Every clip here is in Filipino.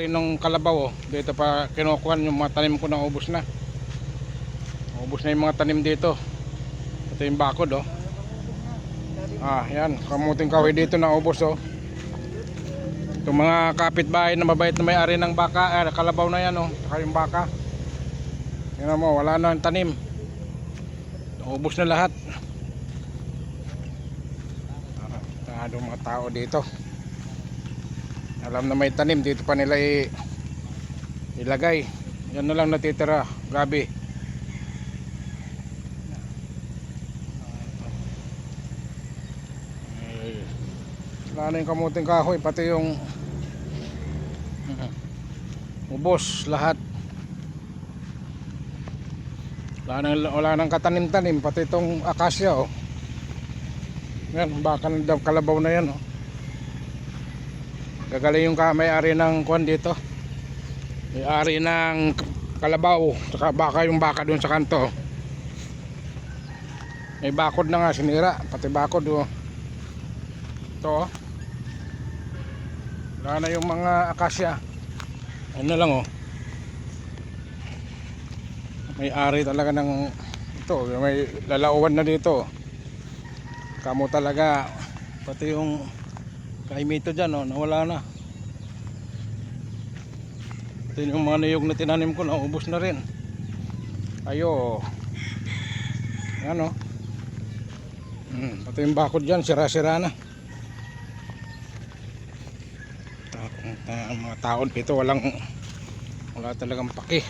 Ari nung kalabaw oh. Dito pa kinukuhan yung mga tanim ko na ubos na. Ubos na yung mga tanim dito. Ito yung bakod oh. Ah, yan. Kamuting kahoy dito na ubos oh. Itong mga kapitbahay na mabait na may-ari ng baka, eh, kalabaw na yan oh. Saka yung baka. Tingnan mo, wala na yung tanim. Ubos na lahat. Ah, mga tao dito. Alam na may tanim dito pa nila ilagay. Yan na lang natitira. Gabi. Wala na yung kamuting kahoy pati yung ubos lahat. Wala nang, wala nang katanim-tanim pati itong akasya oh. Yan, baka daw kalabaw na yan oh. Gagaling yung may-ari ng kwan dito. May-ari ng kalabaw, saka baka yung baka doon sa kanto. May bakod na nga sinira, pati bakod oh. Ito oh. Wala na yung mga akasya. Ano lang oh. May-ari talaga ng ito, may lalauan na dito. Kamo talaga pati yung kaimito dyan oh, nawala na. Pati yung mga niyog na tinanim ko naubos na rin. Ayo. Yan oh. Hmm, pati yung bakod dyan, sira-sira na. Ta- ta- mga taon dito walang wala talagang paki.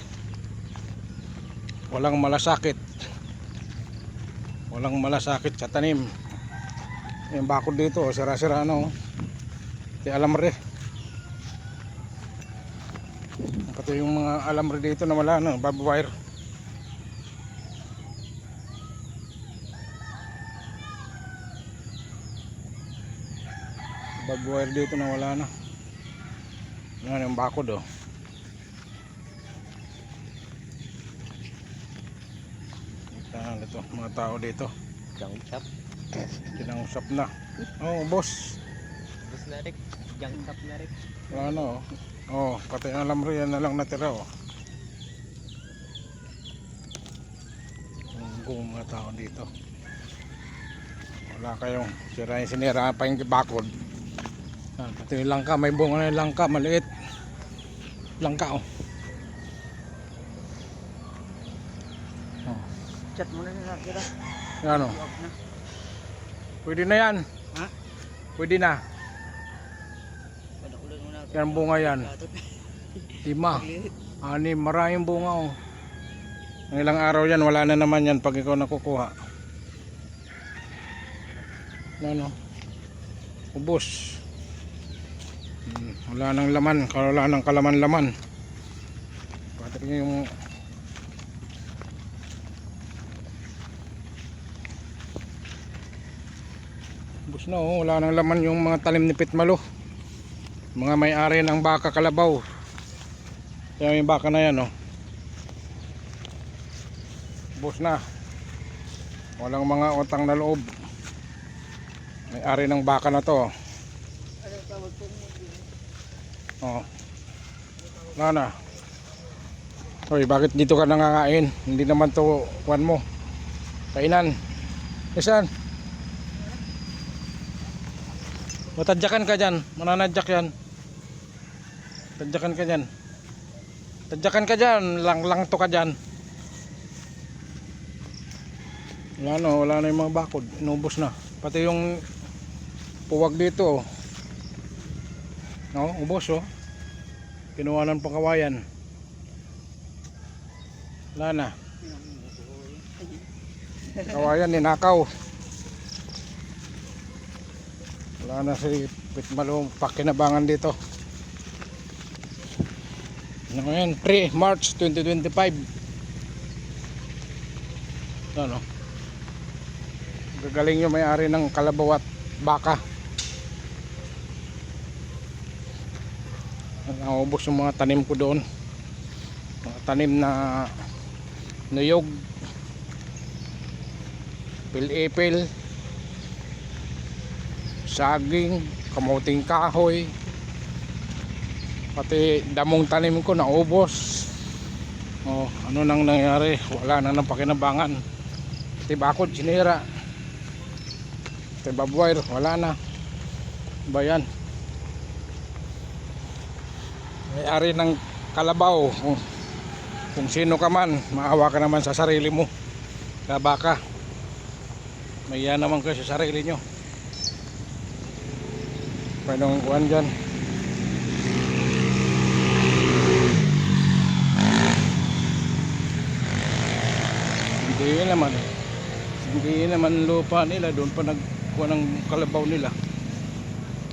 Walang malasakit. Walang malasakit sa tanim. Yung bakod dito, oh, sira-sira na oh. Di alamre. Pati yung mga alamre dito na wala na, barbed wire. Barbed wire dito na wala na. Yan yung bakod oh. Ito, mga tao dito. Shop. Kinausap na. Oh, boss. Bus na rin. Junk shop na rin. Ano? Oh, pati alam yan na lang natira oh. Ang mga tao dito. Wala kayong sira yung sinira pa yung bakod. Ah, pati yung langka, may bunga na yung langka, maliit. Langka oh. oh. Chat mo na nila kira. Yan oh. Huwag na. Pwede na yan. Ha? Pwede na. Yan bunga yan. Lima. Anim, maraming bunga oh. Ang ilang araw yan, wala na naman yan pag ikaw nakukuha. Ano? Ubus. Hmm, wala nang laman, wala nang kalaman-laman. Pati yung Ubus na oh, wala nang laman yung mga talim ni Pitmalo. Mga may-ari ng baka kalabaw. Kaya yung baka na yan oh. Ubus na. Walang mga utang na loob. May-ari ng baka na to. Po mo? Oh. Na. Hoy, bakit dito ka nangakain? Hindi naman to kuan mo. Kainan. Isan? Matadyakan ka dyan. Mananadyak yan. Tadyakan ka dyan. Tadyakan ka dyan. Lang, lang to ka dyan. Wala na, wala na yung mga bakod. Inubos na. Pati yung puwag dito. oh. No, ubos oh. Kinuha ng pangkawayan. Wala na. Kawayan ninakaw. Wala na si Pitmalo pakinabangan dito. Ano yan? 3 March 2025. Ano? Gagaling yung may-ari ng kalabaw at baka. Naubos yung mga tanim ko doon. Mga tanim na nuyog, pil-ipil, saging, kamuting kahoy, Pati damong tanim ko naubos. Oh, ano nang nangyari? Wala na nang pakinabangan. Pati bakod sinira. Pati babwire, wala na. Bayan. May-ari ng kalabaw. Kung, kung sino ka man, maawa ka naman sa sarili mo. Kaya baka. Maya naman kayo sa sarili nyo. Pwedeng kuhan dyan. Hindi naman. Hindi naman lupa nila. Doon pa nagkuha ng kalabaw nila.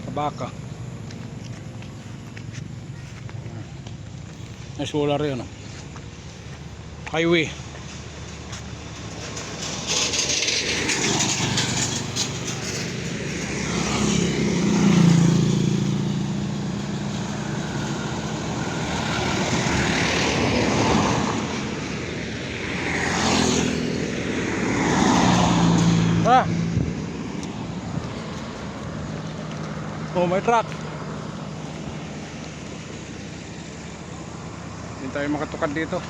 Kabaka. May solar yun. oh. Highway. Ha? Oh, may truck. Hindi tayo makatukad dito.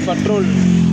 patrón.